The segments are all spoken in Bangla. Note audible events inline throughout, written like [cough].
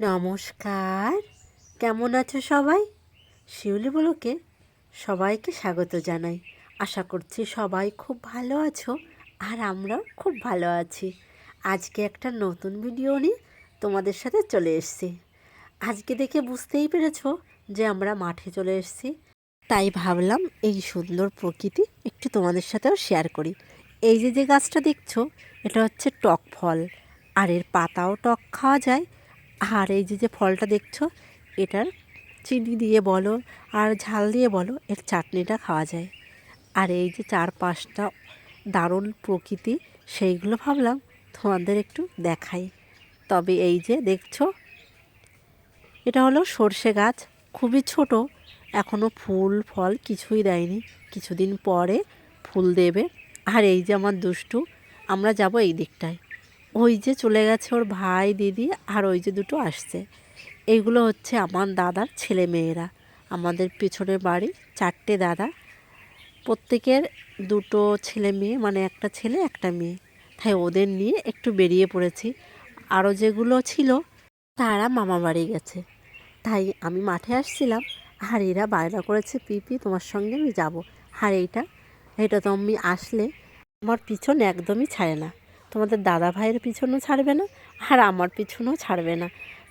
নমস্কার। কেমন আছো সবাই? শিউলি বলোকে সবাইকে স্বাগত জানাই। আশা করছি সবাই খুব ভালো আছো আর আমরাও খুব ভালো আছি। আজকে একটা নতুন ভিডিও নিয়ে তোমাদের সাথে চলে এসেছি। আজকে দেখে বুঝতেই পেরেছ যে আমরা মাঠে চলে এসেছি। তাই ভাবলাম এই সুন্দর প্রকৃতি একটু তোমাদের সাথেও শেয়ার করি। এই যে যে গাছটা দেখছ, এটা হচ্ছে টক ফল। আর এর পাতাও টক খাওয়া যায়। আর এই যে যে ফলটা দেখছ, এটার চিনি দিয়ে বলো আর ঝাল দিয়ে বলো, এর চাটনিটা খাওয়া যায়। আর এই যে চার পাঁচটা দারুণ প্রকৃতি, সেইগুলো ভাবলাম তোমাদের একটু দেখাই। তবে এই যে দেখছ, এটা হলো সর্ষে গাছ, খুবই ছোট এখনও ফুল, ফল কিছুই দেয়নি। কিছুদিন পরে ফুল দেবে। আর এই যে আমার দুষ্টু, আমরা যাব এই দিকটায়। ওই যে চলে গেছে ওর ভাই, দিদি আর ওই যে দুটো আসছে। এইগুলো হচ্ছে আমার দাদার ছেলে মেয়েরা। আমাদের পিছনের বাড়ি চারটে দাদা। প্রত্যেকের দুটো ছেলে মেয়ে মানে একটা ছেলে, একটা মেয়ে। তাই ওদের নিয়ে একটু বেরিয়ে পড়েছি। আরও যেগুলো ছিল, তারা মামা বাড়ি গেছে। তাই আমি মাঠে আসছিলাম। আর এরা বায়না করেছে, পিপি, তোমার সঙ্গে আমি যাব। আর এইটা, এটা তো আমি আসলে আমার পিছন একদমই ছাড়ে না। তোমাদের দাদা ভাইয়ের পিছনও ছাড়বে না, আর আমার পিছনও ছাড়বে না।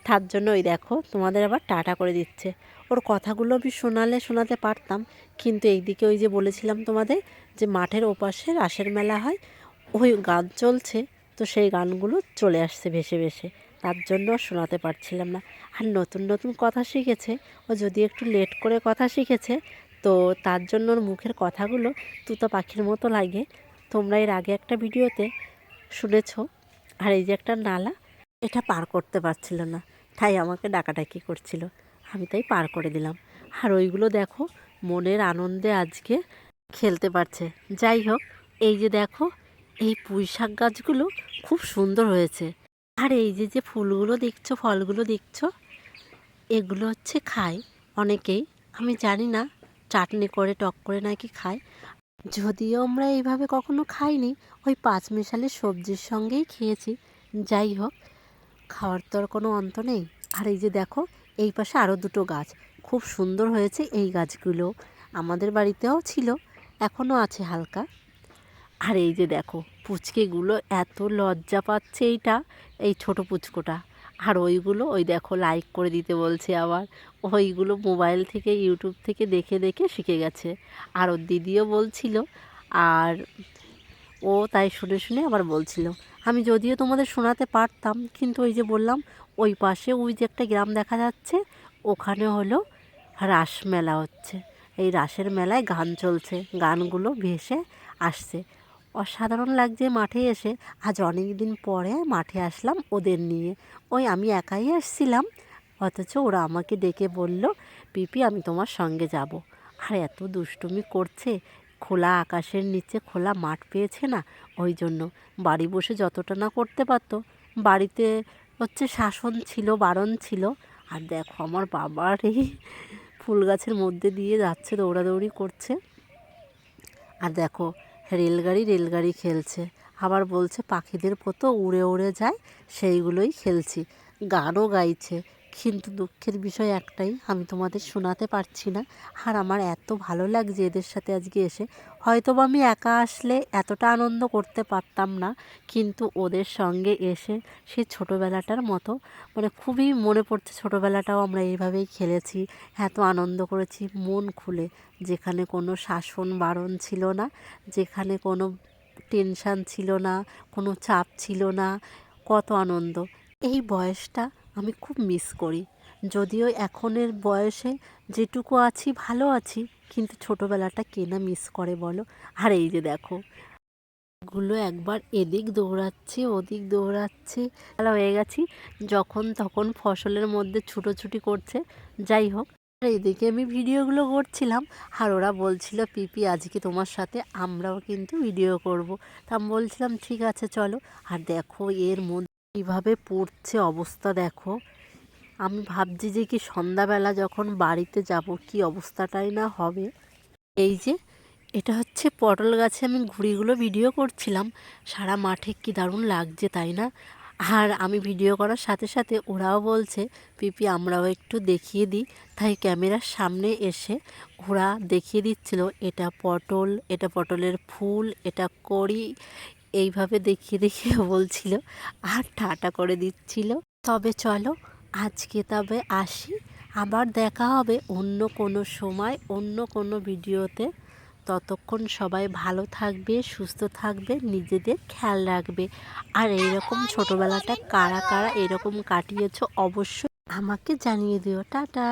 তার জন্য ওই দেখো, তোমাদের আবার টাটা করে দিচ্ছে। ওর কথাগুলো আমি শোনালে শোনাতে পারতাম, কিন্তু এইদিকে ওই যে বলেছিলাম তোমাদের যে মাঠের ওপাশে রাসের মেলা হয়, ওই গান চলছে, তো সেই গানগুলো চলে আসছে ভেসে ভেসে। তার জন্য শোনাতে পারছিলাম না। আর নতুন নতুন কথা শিখেছে, ও যদি একটু লেট করে কথা শিখেছে, তো তার জন্য ওর মুখের কথাগুলো তুতো পাখির মতো লাগে। তোমরা এর আগে একটা ভিডিওতে শুনেছ? আর এই যে একটা নালা, এটা পার করতে পারছিল না। তাই আমাকে ডাকাডাকি করছিল। আমি তাই পার করে দিলাম। আর ওইগুলো দেখো, মনের আনন্দে আজকে খেলতে পারছে। যাই হোক, এই যে দেখো, এই পুঁই শাক গাছগুলো খুব সুন্দর হয়েছে। আর এই যে যে ফুলগুলো দেখছ, ফলগুলো দেখছ, এগুলো হচ্ছে খায় অনেকেই, আমি জানি না, চাটনি করে, টক করে নাকি খায়। যদিও আমরা এইভাবে কখনো খাইনি, ওই পাঁচ মিশালি সবজির সঙ্গেই খেয়েছি। যাই হোক, খাওয়ার তো আর কোনো অন্ত নেই। আর এই যে দেখো, এই পাশে আরও দুটো গাছ। খুব সুন্দর হয়েছে এই গাছগুলো। আমাদের বাড়িতেও ছিল এখনও আছে হালকা। আর এই যে দেখো, পুচকেগুলো এত লজ্জা পাচ্ছে এইটা, এই ছোট পুচকোটা। আর ওইগুলো ওই দেখো লাইক করে দিতে বলছে আবার। ওইগুলো মোবাইল থেকে ইউটিউব থেকে দেখে দেখে শিখে গেছে। আর ওর দিদিও বলছিল, আর ও তাই শুনে শুনে আবার বলছিল, আমি যদিও তোমাদের শোনাতে পারতাম, কিন্তু ওই যে বললাম, ওই পাশে ওই যে একটা গ্রাম দেখা যাচ্ছে, ওখানে হলো রাস মেলা হচ্ছে। এই রাসের মেলায় গান চলছে, গানগুলো ভেসে আসছে। অসাধারণ লাগছে মাঠে এসে। আজ অনেক দিন পরে মাঠে আসলাম ওদের নিয়ে। ওই আমি একাই আসছিলাম, অথচ ওরা আমাকে ডেকে বলল, পিপি, আমি তোমার সঙ্গে যাব। আর এত দুষ্টুমি করছে, খোলা আকাশের নিচে খোলা মাঠ পেয়েছে না, ওই জন্য। বাড়ি বসে যতটা না করতে পারতো, বাড়িতে হচ্ছে শাসন ছিল, বারণ ছিল। আর দেখো আমার বাবার এই ফুল গাছের মধ্যে দিয়ে যাচ্ছে, দৌড়াদৌড়ি করছে। আর দেখো রেলগাড়ি রেলগাড়ি খেলছে। আবার বলছে পাখিদের কত উড়ে উড়ে যায় সেইগুলোই খেলছি। গানও গাইছে। কিন্তু দুঃখের বিষয় একটাই, আমি তোমাদের শোনাতে পারছি না। আর আমার এত ভালো লাগছে এদের সাথে আজকে এসে। হয়তো বা আমি একা আসলে এতটা আনন্দ করতে পারতাম না, কিন্তু ওদের সঙ্গে এসে সে ছোটোবেলাটার মতো মানে খুবই মনে পড়ছে ছোটোবেলাটাও আমরা এইভাবেই খেলেছি, এত আনন্দ করেছি মন খুলে। যেখানে কোনো শাসন বারণ ছিল না, যেখানে কোনো টেনশান ছিল না, কোনো চাপ ছিল না, কত আনন্দ। এই বয়সটা আমি খুব মিস করি। যদিও এখনের বয়সে যেটুকু আছি, ভালো আছি, কিন্তু ছোটোবেলাটা কে না মিস করে বলো? আর এই যে দেখো, গুলো একবার এদিক দৌড়াচ্ছে, ওদিক দৌড়াচ্ছে, খেলা হয়ে গেছি, যখন তখন ফসলের মধ্যে ছুটোছুটি করছে, যাই হোক। আর এদিকে আমি ভিডিওগুলো করছিলাম, আর ওরা বলছিল, পিপি, আজকে তোমার সাথে আমরাও কিন্তু ভিডিও করব। তা বলছিলাম, ঠিক আছে, চলো। আর দেখো, এর মধ্যে কীভাবে পড়ছে অবস্থা দেখো। আমি ভাবছি যে কি সন্ধ্যাবেলা যখন বাড়িতে যাব, কি অবস্থাটাই না হবে। এই যে, এটা হচ্ছে পটল গাছে আমি ঘুড়িগুলো ভিডিও করছিলাম। সারা মাঠে কি দারুণ লাগছে, তাই না? আর আমি ভিডিও করার সাথে সাথে ওরাও বলছে, পিপি, আমরাও একটু দেখিয়ে দিই। তাই ক্যামেরার সামনে এসে ওরা দেখিয়ে দিচ্ছিল, এটা পটল, এটা পটলের ফুল, এটা কড়ি এইভাবে দেখিয়ে দেখিয়ে [laughs] বলছিল, আর ঠাটা করে দিচ্ছিল। তবে চলো, আজকে তবে আসি। আবার দেখা হবে অন্য কোনো সময়, অন্য কোনো ভিডিওতে। ততক্ষণ সবাই ভালো থাকবে, সুস্থ থাকবে, নিজেদের খেয়াল রাখবে। আর এইরকম ছোটোবেলাটা কারা কারা এরকম কাটিয়েছো, অবশ্যই আমাকে জানিয়ে দিও। টাটা!